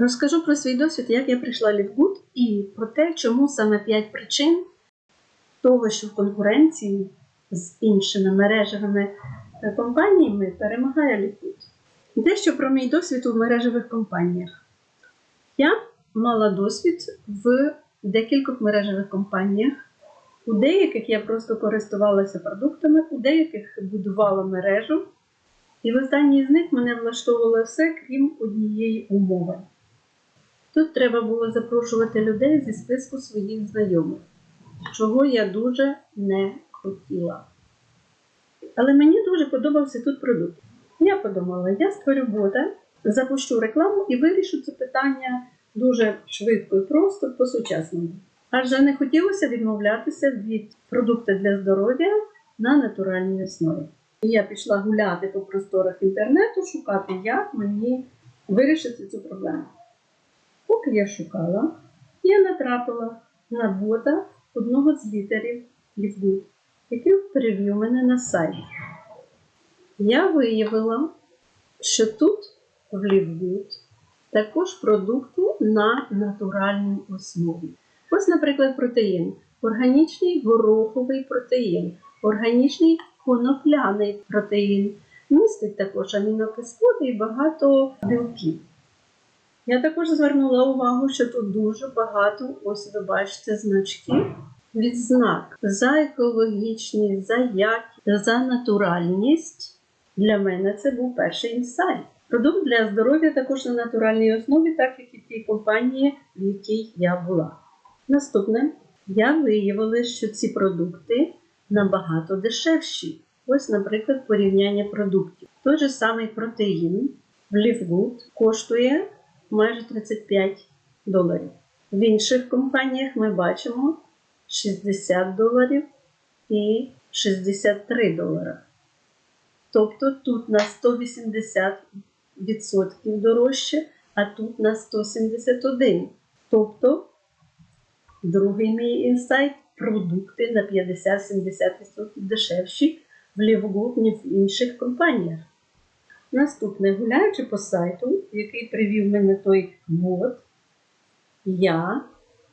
Розкажу про свій досвід, як я прийшла в Лівгуд і про те, чому саме 5 причин того, що в конкуренції з іншими мережевими е, компаніями перемагає Лівгуд. Дещо про мій досвід у мережевих компаніях. Я мала досвід в декількох мережевих компаніях. У деяких я просто користувалася продуктами, у деяких будувала мережу. І в останній з них мене влаштовувало все, крім однієї умови. Тут треба було запрошувати людей зі списку своїх знайомих, чого я дуже не хотіла. Але мені дуже подобався тут продукт. Я подумала, я створю бота, запущу рекламу і вирішу це питання дуже швидко і просто по-сучасному. Адже не хотілося відмовлятися від продукту для здоров'я на натуральній основі. І я пішла гуляти по просторах інтернету, шукати, як мені вирішити цю проблему. Поки я шукала, я натрапила на бота одного з лідерів Лівгуд, який перевів мене на сайт. Я виявила, що тут, в Лівгуд, також продукти на натуральній основі. Ось, наприклад, протеїн, органічний гороховий протеїн, органічний конопляний протеїн, містить також амінокислоти і багато білків. Я також звернула увагу, що тут дуже багато, ось ви бачите, значків відзнак за екологічність, за якість, за натуральність. Для мене це був перший інсайт. Продукт для здоров'я також на натуральній основі, так як і в тій компанії, в якій я була. Наступне, я виявила, що ці продукти набагато дешевші. Ось, наприклад, порівняння продуктів. Той же самий протеїн в Лівгуд коштує майже 35 доларів. В інших компаніях ми бачимо 60 доларів і 63 долара. Тобто тут на 180% дорожче, а тут на 171. Тобто, другий мій інсайт продукти на 50-70% дешевші в Лівгуд, ніж в інших компаніях. Наступне, гуляючи по сайту, який привів мене той бот, я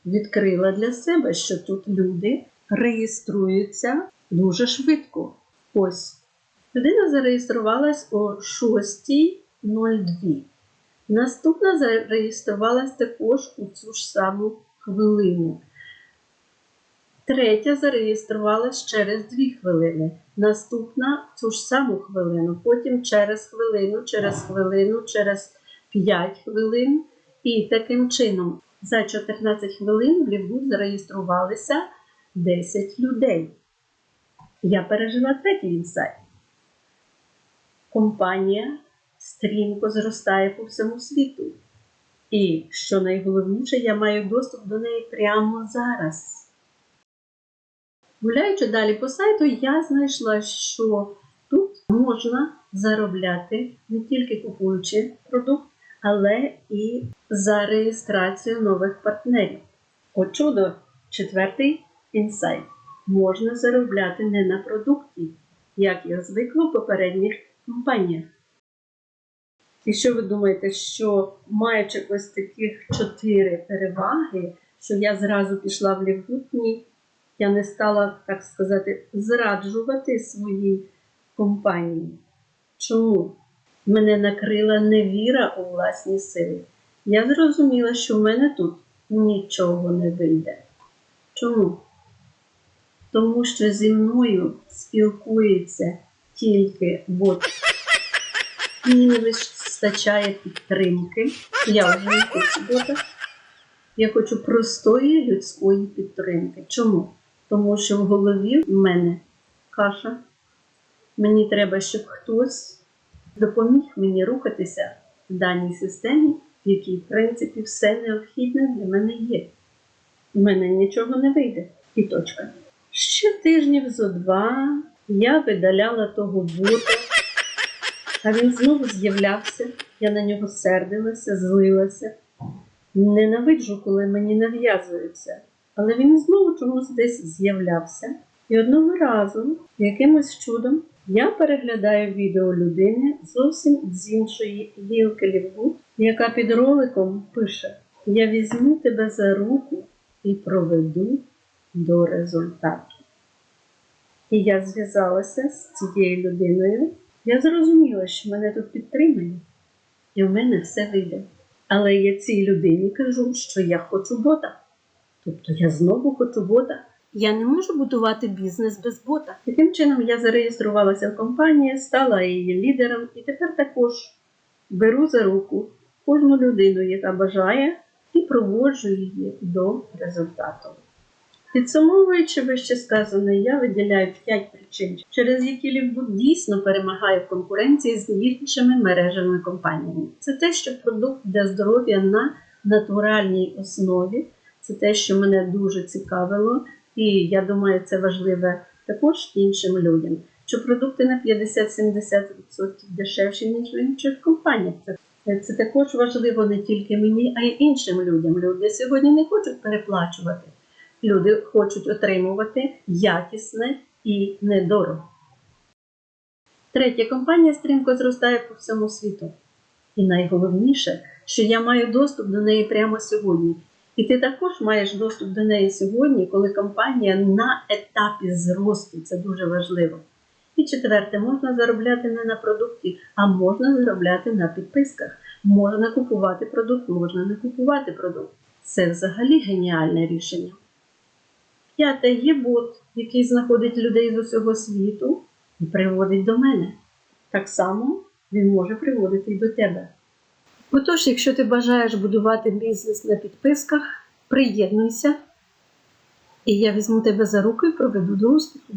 відкрила для себе, що тут люди реєструються дуже швидко. Ось. Людина зареєструвалась о 6.02. Наступна зареєструвалась також у цю ж саму хвилину. Третя зареєструвалась через 2 хвилини. Наступна цю ж саму хвилину. Потім через хвилину, через хвилину, через 5 хвилин. І таким чином за 14 хвилин в Лівгуд зареєструвалися 10 людей. Я пережила третій інсайт. Компанія стрімко зростає по всьому світу. І, що найголовніше, я маю доступ до неї прямо зараз. Гуляючи далі по сайту, я знайшла, що тут можна заробляти не тільки купуючи продукт, але і за реєстрацію нових партнерів. О чудо, четвертий інсайт. Можна заробляти не на продукті, як я звикла в попередніх компаніях. І що ви думаєте, що маючи ось таких чотири переваги, що я зразу пішла в Лівгутні, я не стала, так сказати, зраджувати своїй компанії. Чому? Мене накрила невіра у власні сили. Я зрозуміла, що в мене тут нічого не вийде. Чому? Тому що зі мною спілкується тільки бот. Мені не вистачає підтримки. Я вже не хочу бота. Я хочу простої людської підтримки. Чому? Тому що в голові в мене каша. Мені треба, щоб хтось допоміг мені рухатися в даній системі, в якій, в принципі, все необхідне для мене є. У мене нічого не вийде. І точка. Ще тижнів зо два я видаляла того бота, а він знову з'являвся. Я на нього сердилася, злилася. Ненавиджу, коли мені нав'язуються. Але він знову чомусь десь з'являвся. І одного разу, якимось чудом, я переглядаю відео людини зовсім з іншої гілки Лівгуд, яка під роликом пише: Я візьму тебе за руку і проведу до результату. І я зв'язалася з цією людиною. Я зрозуміла, що мене тут підтримують, і в мене все вийде. Але я цій людині кажу, що я хочу бота. Тобто я знову хочу бота. Я не можу будувати бізнес без бота. Таким чином я зареєструвалася в компанії, стала її лідером і тепер також беру за руку кожну людину, яка бажає, і проводжу її до результату. Підсумовуючи вище сказане, я виділяю 5 причин, через які Лівбуд дійсно перемагає в конкуренції з іншими мережами компаніями. Це те, що продукт для здоров'я на натуральній основі, це те, що мене дуже цікавило, і я думаю, це важливе також іншим людям. Що продукти на 50-70% дешевші, ніж в інших компаніях. Це також важливо не тільки мені, а й іншим людям. Люди сьогодні не хочуть переплачувати. Люди хочуть отримувати якісне і недорого. Третя компанія стрімко зростає по всьому світу. І найголовніше, що я маю доступ до неї прямо сьогодні. І ти також маєш доступ до неї сьогодні, коли компанія на етапі зросту. Це дуже важливо. І четверте, можна заробляти не на продукті, а можна заробляти на підписках. Можна купувати продукт, можна не купувати продукт. Це взагалі геніальне рішення. П'яте є бот, який знаходить людей з усього світу і приводить до мене. Так само він може приводити і до тебе. Отож, якщо ти бажаєш будувати бізнес на підписках, приєднуйся, і я візьму тебе за руку і проведу до успіху.